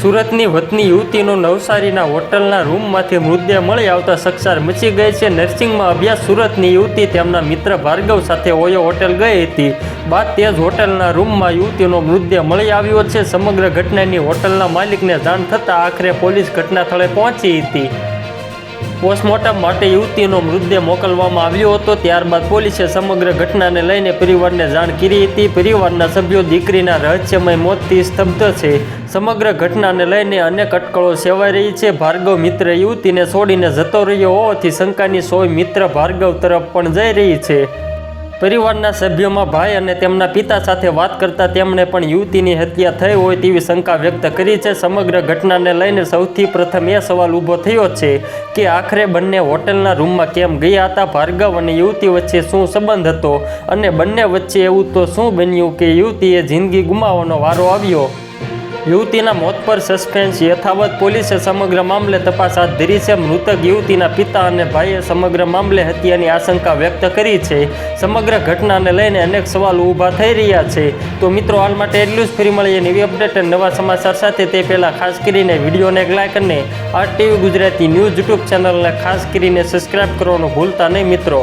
સુરતની વતની યુવતીનો નવસારીના હોટલના રૂમમાંથી મૃતદેહ મળી આવતા સકસાર મચી ગઈ છે. નર્સિંગમાં અભ્યાસ સુરતની યુવતી તેમના મિત્ર ભાર્ગવ સાથે ઓયો હોટેલ ગઈ હતી. બાદ તે જ હોટલના રૂમમાં યુવતીનો મૃતદેહ મળી આવ્યો છે. સમગ્ર ઘટનાની હોટલના માલિકને જાણ થતાં આખરે પોલીસ ઘટના સ્થળે પહોંચી હતી. પોસ્ટમોર્ટમ માટે યુવતીનો મૃતદેહ મોકલવામાં આવ્યો હતો. ત્યારબાદ પોલીસે સમગ્ર ઘટનાને લઈને પરિવારને જાણ કરી હતી. પરિવારના સભ્યો, દીકરીના રહસ્યમય મોતથી સ્તબ્ધ છે. સમગ્ર ઘટનાને લઈને અનેક અટકળો સેવાઈ રહી છે. ભાર્ગવ મિત્ર યુવતીને છોડીને જતો રહ્યો હોવાથી શંકાની સોય મિત્ર ભાર્ગવ તરફ પણ જઈ રહી છે. પરિવારના સભ્યોમાં ભાઈ અને તેમના પિતા સાથે વાત કરતા તેમણે પણ યુવતીની હત્યા થઈ હોય તેવી શંકા વ્યક્ત કરી છે. સમગ્ર ઘટનાને લઈને સૌથી પ્રથમ એ સવાલ ઊભો થયો છે કે આખરે બંને હોટલના રૂમમાં કેમ ગયા હતા? ભાર્ગવ અને યુવતી વચ્ચે શું સંબંધ હતો? અને બંને વચ્ચે એવું તો શું બન્યું કે યુવતીએ જિંદગી ગુમાવવાનો વારો આવ્યો? યુવતીના મોત પર સસ્પેન્સ યથાવત પોલીસે સમગ્ર મામલે તપાસ હાથ ધરી છે. મૃતક યુવતીના પિતા અને ભાઈએ સમગ્ર મામલે હત્યાની આશંકા વ્યક્ત કરી છે. સમગ્ર ઘટનાને લઈને અનેક સવાલો ઊભા થઈ રહ્યા છે. તો મિત્રો, હાલ માટે એટલું જ. ફરી મળીએ નવી અપડેટ અને નવા સમાચાર સાથે. તે પહેલાં ખાસ કરીને વિડીયોને એક લાઈક અને આ ટીવી ગુજરાતી ન્યૂઝ યુટ્યુબ ચેનલને ખાસ કરીને સબસ્ક્રાઇબ કરવાનું ભૂલતા નહીં મિત્રો.